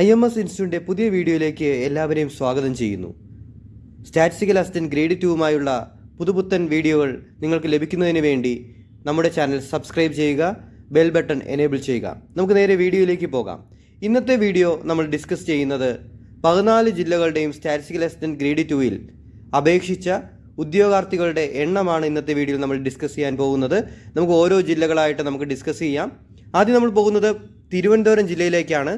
I M S ഇൻസ്റ്റിറ്റ്യൂട്ടിന്റെ പുതിയ വീഡിയോയിലേക്ക് എല്ലാവരെയും സ്വാഗതം ചെയ്യുന്നു. സ്റ്റാറ്റിസ്റ്റിക്കൽ അസിസ്റ്റന്റ് ഗ്രേഡ് ടുവുമായുള്ള പുതുപുത്തൻ വീഡിയോകൾ നിങ്ങൾക്ക് ലഭിക്കുന്നതിന് വേണ്ടി നമ്മുടെ ചാനൽ സബ്സ്ക്രൈബ് ചെയ്യുക ബെൽ ബട്ടൺ എനേബിൾ ചെയ്യുക. നമുക്ക് നേരെ വീഡിയോയിലേക്ക് പോകാം. ഇന്നത്തെ വീഡിയോ നമ്മൾ ഡിസ്കസ് ചെയ്യുന്നത് പതിനാല് ജില്ലകളുടെയും സ്റ്റാറ്റിസ്റ്റിക്കൽ അസിസ്റ്റന്റ് ഗ്രേഡ് ടുവിൽ അപേക്ഷിച്ച ഉദ്യോഗാർത്ഥികളുടെ എണ്ണമാണ് ഇന്നത്തെ വീഡിയോയിൽ നമ്മൾ ഡിസ്കസ് ചെയ്യാൻ പോകുന്നത്. നമുക്ക് ഓരോ ജില്ലകളായിട്ട് നമുക്ക് ഡിസ്കസ് ചെയ്യാം. ആദ്യം നമ്മൾ പോകുന്നത് തിരുവനന്തപുരം ജില്ലയിലേക്കാണ്.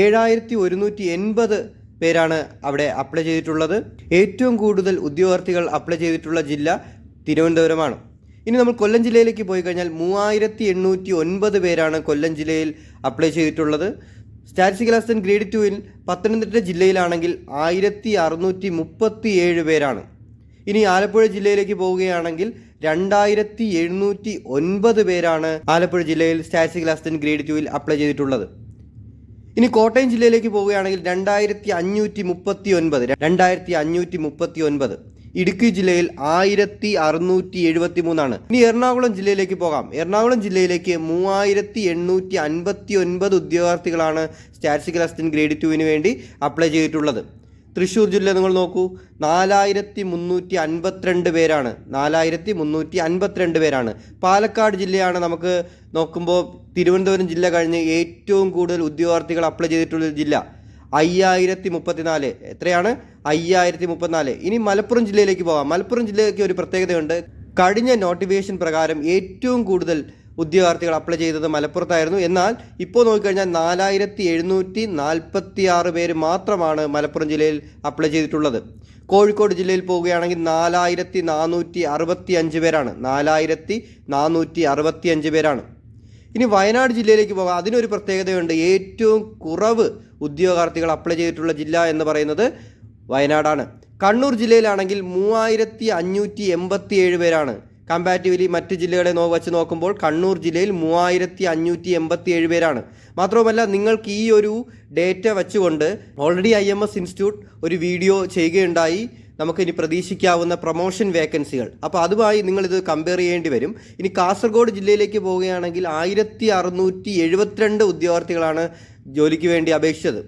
ഏഴായിരത്തി ഒരുന്നൂറ്റി എൺപത് പേരാണ് അവിടെ അപ്ലൈ ചെയ്തിട്ടുള്ളത്. ഏറ്റവും കൂടുതൽ ഉദ്യോഗാർത്ഥികൾ അപ്ലൈ ചെയ്തിട്ടുള്ള ജില്ല തിരുവനന്തപുരമാണ്. ഇനി നമ്മൾ കൊല്ലം ജില്ലയിലേക്ക് പോയി കഴിഞ്ഞാൽ മൂവായിരത്തി എണ്ണൂറ്റി ഒൻപത് പേരാണ് കൊല്ലം ജില്ലയിൽ അപ്ലൈ ചെയ്തിട്ടുള്ളത്. സ്റ്റാറ്റിസ്റ്റിക്കൽ അസിസ്റ്റന്റ് ഗ്രേഡ് ടുവിൽ പത്തനംതിട്ട ജില്ലയിലാണെങ്കിൽ ആയിരത്തി അറുന്നൂറ്റി മുപ്പത്തി ഏഴ് പേരാണ്. ഇനി ആലപ്പുഴ ജില്ലയിലേക്ക് പോവുകയാണെങ്കിൽ രണ്ടായിരത്തി എഴുന്നൂറ്റി ഒൻപത് പേരാണ് ആലപ്പുഴ ജില്ലയിൽ സ്റ്റാറ്റിസ്റ്റിക്കൽ അസിസ്റ്റന്റ് ഗ്രേഡ് ടുവിൽ അപ്ലൈ ചെയ്തിട്ടുള്ളത്. ഇനി കോട്ടയം ജില്ലയിലേക്ക് പോവുകയാണെങ്കിൽ രണ്ടായിരത്തി അഞ്ഞൂറ്റി മുപ്പത്തി ഒൻപത് രണ്ടായിരത്തി അഞ്ഞൂറ്റി മുപ്പത്തി ഒൻപത് ഇടുക്കി ജില്ലയിൽ ആയിരത്തി അറുന്നൂറ്റി എഴുപത്തി മൂന്നാണ് ഇനി എറണാകുളം ജില്ലയിലേക്ക് പോകാം. എറണാകുളം ജില്ലയിലേക്ക് മൂവായിരത്തി എണ്ണൂറ്റി അൻപത്തി ഒൻപത് ഉദ്യോഗാർത്ഥികളാണ് സ്റ്റാറ്റിസ്റ്റിക്കൽ അസിസ്റ്റന്റ് ഗ്രേഡ് ടുവിന് വേണ്ടി അപ്ലൈ ചെയ്തിട്ടുള്ളത്. തൃശ്ശൂർ ജില്ല നിങ്ങൾ നോക്കൂ. നാലായിരത്തി മുന്നൂറ്റി അൻപത്തിരണ്ട് പേരാണ്. നാലായിരത്തി മുന്നൂറ്റി അൻപത്തിരണ്ട് പേരാണ്. പാലക്കാട് ജില്ലയാണ് നമുക്ക് നോക്കുമ്പോൾ തിരുവനന്തപുരം ജില്ല കഴിഞ്ഞ് ഏറ്റവും കൂടുതൽ ഉദ്യോഗാർത്ഥികൾ അപ്ലൈ ചെയ്തിട്ടുള്ള ജില്ല. അയ്യായിരത്തി മുപ്പത്തിനാല് എത്രയാണ്? അയ്യായിരത്തി മുപ്പത്തിനാല് ഇനി മലപ്പുറം ജില്ലയിലേക്ക് പോകാം. മലപ്പുറം ജില്ലയ്ക്ക് ഒരു പ്രത്യേകതയുണ്ട്. കഴിഞ്ഞ നോട്ടിഫിക്കേഷൻ പ്രകാരം ഏറ്റവും കൂടുതൽ ഉദ്യോഗാർത്ഥികൾ അപ്ലൈ ചെയ്തത് മലപ്പുറത്തായിരുന്നു. എന്നാൽ ഇപ്പോൾ നോക്കിക്കഴിഞ്ഞാൽ നാലായിരത്തി എഴുന്നൂറ്റി നാൽപ്പത്തി ആറ് പേര് മാത്രമാണ് മലപ്പുറം ജില്ലയിൽ അപ്ലൈ ചെയ്തിട്ടുള്ളത്. കോഴിക്കോട് ജില്ലയിൽ പോവുകയാണെങ്കിൽ നാലായിരത്തി നാനൂറ്റി അറുപത്തി അഞ്ച് പേരാണ്. നാലായിരത്തി നാനൂറ്റി അറുപത്തി അഞ്ച് പേരാണ്. ഇനി വയനാട് ജില്ലയിലേക്ക് പോകാം. അതിനൊരു പ്രത്യേകതയുണ്ട്. ഏറ്റവും കുറവ് ഉദ്യോഗാർത്ഥികൾ അപ്ലൈ ചെയ്തിട്ടുള്ള ജില്ല എന്ന് പറയുന്നത് വയനാടാണ്. കണ്ണൂർ ജില്ലയിലാണെങ്കിൽ മൂവായിരത്തി അഞ്ഞൂറ്റി എൺപത്തി ഏഴ് പേരാണ് കമ്പാരിറ്റീവ്ലി മറ്റ് ജില്ലകളെ നോ വച്ച് നോക്കുമ്പോൾ കണ്ണൂർ ജില്ലയിൽ മൂവായിരത്തി അഞ്ഞൂറ്റി എൺപത്തി ഏഴ് പേരാണ്. മാത്രവുമല്ല നിങ്ങൾക്ക് ഈ ഒരു ഡേറ്റ വെച്ചുകൊണ്ട് already I M S institute ഒരു വീഡിയോ ചെയ്യുകയുണ്ടായി. നമുക്കിനി പ്രതീക്ഷിക്കാവുന്ന പ്രൊമോഷൻ വേക്കൻസികൾ അപ്പോൾ അതുമായി നിങ്ങളിത് കമ്പയർ ചെയ്യേണ്ടി വരും. ഇനി കാസർഗോഡ് ജില്ലയിലേക്ക് പോവുകയാണെങ്കിൽ ആയിരത്തി അറുന്നൂറ്റി എഴുപത്തിരണ്ട് ഉദ്യോഗാർത്ഥികളാണ് ജോലിക്ക് വേണ്ടി അപേക്ഷിച്ചത്.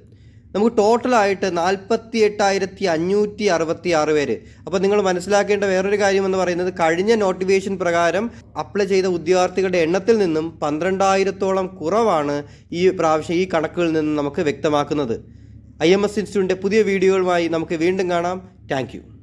നമുക്ക് ടോട്ടലായിട്ട് നാൽപ്പത്തി എട്ടായിരത്തി അഞ്ഞൂറ്റി അറുപത്തി ആറ് പേര്. അപ്പോൾ നിങ്ങൾ മനസ്സിലാക്കേണ്ട വേറൊരു കാര്യം എന്ന് പറയുന്നത് കഴിഞ്ഞ നോട്ടിഫിക്കേഷൻ പ്രകാരം അപ്ലൈ ചെയ്ത ഉദ്യോഗാർത്ഥികളുടെ എണ്ണത്തിൽ നിന്നും പന്ത്രണ്ടായിരത്തോളം കുറവാണ് ഈ പ്രാവശ്യം ഈ കണക്കുകളിൽ നിന്നും നമുക്ക് വ്യക്തമാക്കുന്നത്. ഐ എം എസ് ഇൻസ്റ്റിറ്റ്യൂട്ടിന്റെ പുതിയ വീഡിയോകളുമായി നമുക്ക് വീണ്ടും കാണാം. താങ്ക്